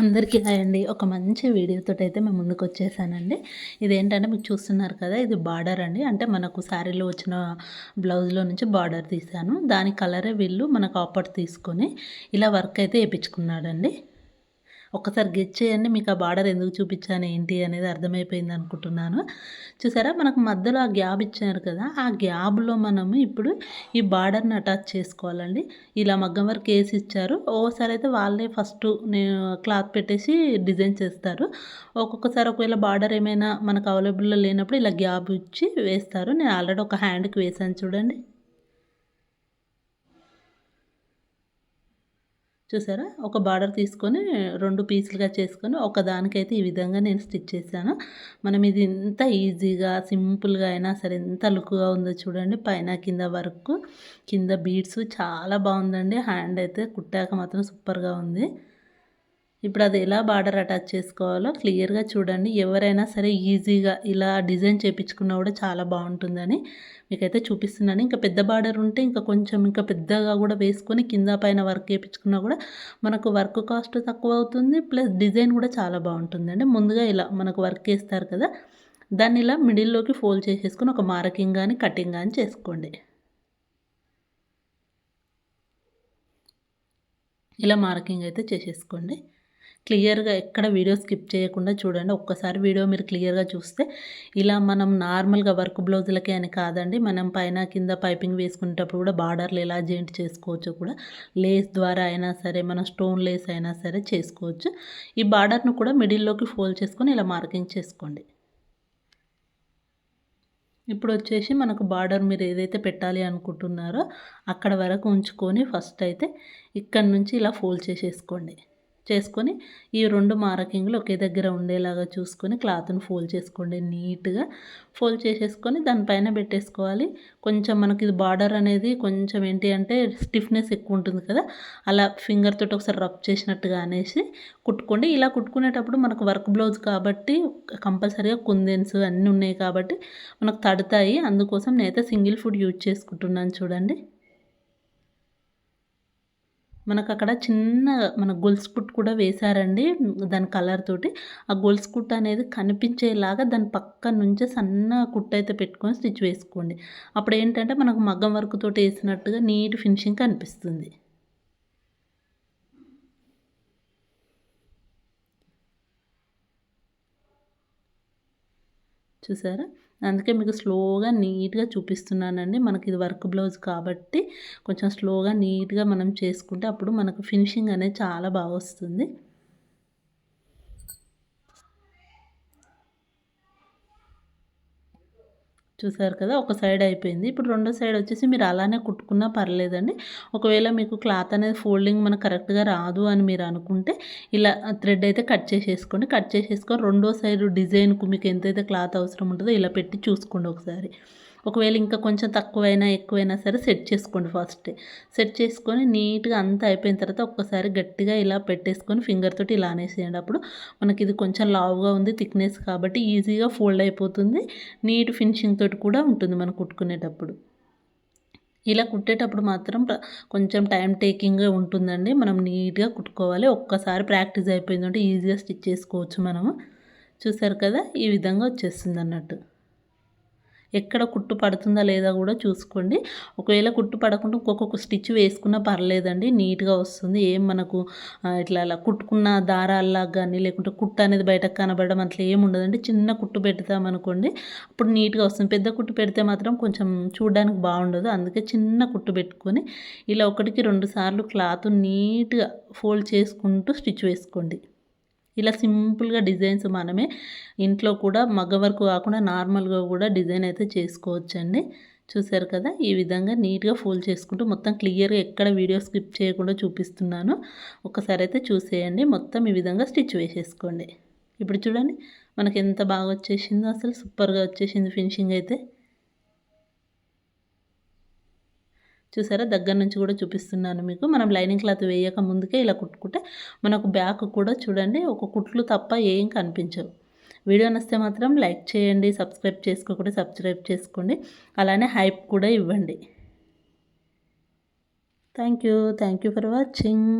అందరికీ హాయ్ అండి. ఒక మంచి వీడియోతో అయితే మేము ముందుకు వచ్చేసానండి ఇదేంటంటే మీకు చూస్తున్నారు కదా ఇది బార్డర్ అండి. అంటే మనకు శారీలో వచ్చిన బ్లౌజ్లో నుంచి బార్డర్ తీశాను దాని కలరే వీళ్ళు మనకు ఆపర్ తీసుకొని ఇలా వర్క్ అయితే వేయించుకున్నాడండి ఒక్కసారి గెట్ చేయండి మీకు ఆ బార్డర్ ఎందుకు చూపించాను ఏంటి అనేది అర్థమైపోయింది అనుకుంటున్నాను. చూసారా మనకు మధ్యలో ఆ గ్యాప్ ఇచ్చారు కదా ఆ గ్యాప్లో మనము ఇప్పుడు ఈ బార్డర్ని అటాచ్ చేసుకోవాలండి. ఇలా మగ్గం వరకు వేసి ఇచ్చారు. ఓసారి అయితే వాళ్ళే ఫస్ట్ నేను క్లాత్ పెట్టేసి డిజైన్ చేస్తారు. ఒక్కొక్కసారి ఒకవేళ బార్డర్ ఏమైనా మనకు అవైలబుల్లో లేనప్పుడు ఇలా గ్యాప్ ఇచ్చి వేస్తారు. నేను ఆల్రెడీ ఒక హ్యాండ్కి వేసాను చూడండి. చూసారా? ఒక బార్డర్ తీసుకొని రెండు పీసులుగా చేసుకొని ఒక దానికైతే ఈ విధంగా నేను స్టిచ్ చేశాను. మనం ఇది ఎంత ఈజీగా సింపుల్గా అయినా సరే ఎంత లుక్గా ఉందో చూడండి. పైన కింద వర్క్ కింద బీడ్స్ చాలా బాగుందండి. హ్యాండ్ అయితే కుట్టాక మాత్రం సూపర్గా ఉంది. ఇప్పుడు అది ఎలా బార్డర్ అటాచ్ చేసుకోవాలో క్లియర్గా చూడండి. ఎవరైనా సరే ఈజీగా ఇలా డిజైన్ చేయించుకున్నా కూడా చాలా బాగుంటుందని మీకైతే చూపిస్తున్నాను. ఇంకా పెద్ద బార్డర్ ఉంటే ఇంకా కొంచెం ఇంకా పెద్దగా కూడా వేసుకొని కింద పైన వర్క్ వేయించుకున్నా కూడా మనకు వర్క్ కాస్ట్ తక్కువ అవుతుంది. ప్లస్ డిజైన్ కూడా చాలా బాగుంటుందండి. ముందుగా ఇలా మనకు వర్క్ వేస్తారు కదా దాన్ని ఇలా మిడిల్లోకి ఫోల్డ్ చేసేసుకొని ఒక మార్కింగ్ కానీ కటింగ్ కానీ చేసుకోండి. ఇలా మార్కింగ్ అయితే చేసేసుకోండి. క్లియర్గా ఎక్కడ వీడియో స్కిప్ చేయకుండా చూడండి. ఒక్కసారి వీడియో మీరు క్లియర్గా చూస్తే ఇలా మనం నార్మల్గా వర్క్ బ్లౌజులకే అని కాదండి. మనం పైన కింద పైపింగ్ వేసుకునేటప్పుడు కూడా బార్డర్లు ఎలా జాయింట్ చేసుకోవచ్చు కూడా లేస్ ద్వారా అయినా సరే మన స్టోన్ లేస్ అయినా సరే చేసుకోవచ్చు. ఈ బార్డర్ను కూడా మిడిల్లోకి ఫోల్డ్ చేసుకొని ఇలా మార్కింగ్ చేసుకోండి. ఇప్పుడు వచ్చేసి మనకు బార్డర్ మీరు ఏదైతే పెట్టాలి అనుకుంటున్నారో అక్కడ వరకు ఉంచుకొని ఫస్ట్ అయితే ఇక్కడ నుంచి ఇలా ఫోల్డ్ చేసేసుకోండి. చేసుకొని ఈ రెండు మార్కింగ్లు ఒకే దగ్గర ఉండేలాగా చూసుకొని క్లాత్ని ఫోల్డ్ చేసుకోండి. నీట్గా ఫోల్డ్ చేసేసుకొని దానిపైన పెట్టేసుకోవాలి. కొంచెం మనకి ఇది బార్డర్ అనేది కొంచెం ఏంటి అంటే స్టిఫ్నెస్ ఎక్కువ ఉంటుంది కదా అలా ఫింగర్ తోటి ఒకసారి రబ్ చేసినట్టుగా అనేసి కుట్టుకోండి. ఇలా కుట్టుకునేటప్పుడు మనకు వర్క్ బ్లౌజ్ కాబట్టి కంపల్సరీగా కుందెన్స్ అన్నీ ఉన్నాయి కాబట్టి మనకు తడతాయి. అందుకోసం నేనైతే సింగిల్ ఫుడ్ యూజ్ చేసుకుంటున్నాను చూడండి. మనకు అక్కడ చిన్న మన గొలుసు కుట్ కూడా వేశారండి దాని కలర్ తోటి. ఆ గొలుసు కుట్ అనేది కనిపించేలాగా దాని పక్క నుంచే సన్న కుట్ అయితే పెట్టుకొని స్టిచ్ వేసుకోండి. అప్పుడు ఏంటంటే మనకు మగ్గం వర్క్ తోటి వేసినట్టుగా నీట్ ఫినిషింగ్ కనిపిస్తుంది. చూసారా? అందుకే మీకు స్లోగా నీట్గా చూపిస్తున్నానండి. మనకి ఇది వర్క్ బ్లౌజ్ కాబట్టి కొంచెం స్లోగా నీట్గా మనం చేసుకుంటే అప్పుడు మనకు ఫినిషింగ్ అనేది చాలా బాగా వస్తుంది. చూసారు కదా ఒక సైడ్ అయిపోయింది. ఇప్పుడు రెండో సైడ్ వచ్చేసి మీరు అలానే కుట్టుకున్నా పర్లేదండి. ఒకవేళ మీకు క్లాత్ అనేది ఫోల్డింగ్ మనకు కరెక్ట్గా రాదు అని మీరు అనుకుంటే ఇలా థ్రెడ్ అయితే కట్ చేసేసుకోండి. కట్ చేసేసుకొని రెండో సైడ్ డిజైన్కు మీకు ఎంతైతే క్లాత్ అవసరం ఉంటుందో ఇలా పెట్టి చూసుకోండి ఒకసారి. ఒకవేళ ఇంకా కొంచెం తక్కువైనా ఎక్కువైనా సరే సెట్ చేసుకోండి ఫస్ట్. సెట్ చేసుకొని నీట్గా అంతా అయిపోయిన తర్వాత ఒక్కసారి గట్టిగా ఇలా పెట్టేసుకొని ఫింగర్ తోటి ఇలా అనేసేయండి. అప్పుడు మనకి ఇది కొంచెం లావుగా ఉంది థిక్నెస్ కాబట్టి ఈజీగా ఫోల్డ్ అయిపోతుంది. నీట్ ఫినిషింగ్ తోటి కూడా ఉంటుంది మనం కుట్టుకునేటప్పుడు. ఇలా కుట్టేటప్పుడు మాత్రం కొంచెం టైం టేకింగ్గా ఉంటుందండి. మనం నీట్గా కుట్టుకోవాలి. ఒక్కసారి ప్రాక్టీస్ అయిపోయిందంటే ఈజీగా స్టిచ్ చేసుకోవచ్చు మనము. చూసారు కదా? ఈ విధంగా వచ్చేస్తుంది అన్నట్టు ఎక్కడ కుట్టు పడుతుందా లేదా కూడా చూసుకోండి. ఒకవేళ కుట్టు పడకుండా ఒక్కొక్క స్టిచ్ వేసుకున్నా పర్లేదండి నీట్గా వస్తుంది. ఏం మనకు ఇట్లా అలా కుట్టుకున్న దారాల్లా కానీ లేకుంటే కుట్టు అనేది బయటకు కనబడడం అట్లా ఏం ఉండదండి. చిన్న కుట్టు పెడతామనుకోండి అప్పుడు నీట్గా వస్తుంది. పెద్ద కుట్టు పెడితే మాత్రం కొంచెం చూడడానికి బాగుండదు. అందుకే చిన్న కుట్టు పెట్టుకొని ఇలా ఒకటికి రెండు సార్లు క్లాత్ నీట్గా ఫోల్డ్ చేసుకుంటూ స్టిచ్ వేసుకోండి. ఇలా సింపుల్గా డిజైన్స్ మనమే ఇంట్లో కూడా మగ్గ వర్క్ కాకుండా నార్మల్గా కూడా డిజైన్ అయితే చేసుకోవచ్చండి. చూసారు కదా ఈ విధంగా నీట్గా ఫోల్డ్ చేసుకుంటూ మొత్తం క్లియర్గా ఎక్కడ వీడియో స్కిప్ చేయకుండా చూపిస్తున్నాను ఒకసారి అయితే చూసేయండి. మొత్తం ఈ విధంగా స్టిచ్ వేసేసుకోండి. ఇప్పుడు చూడండి మనకి ఎంత బాగా వచ్చేసిందో అసలు సూపర్గా వచ్చేసింది ఫినిషింగ్ అయితే. చూసారా? దగ్గర నుంచి కూడా చూపిస్తున్నాను మీకు. మనం లైనింగ్ క్లాత్ వేయక ముందుకే ఇలా కుట్టుకుంటే మనకు బ్యాక్ కూడా చూడండి ఒక కుట్లు తప్ప ఏం కనిపించవు వీడియో నస్తే మాత్రం లైక్ చేయండి సబ్స్క్రైబ్ చేసుకోకుండా సబ్స్క్రైబ్ చేసుకోండి. అలానే హైప్ కూడా ఇవ్వండి. Thank you. Thank you for watching.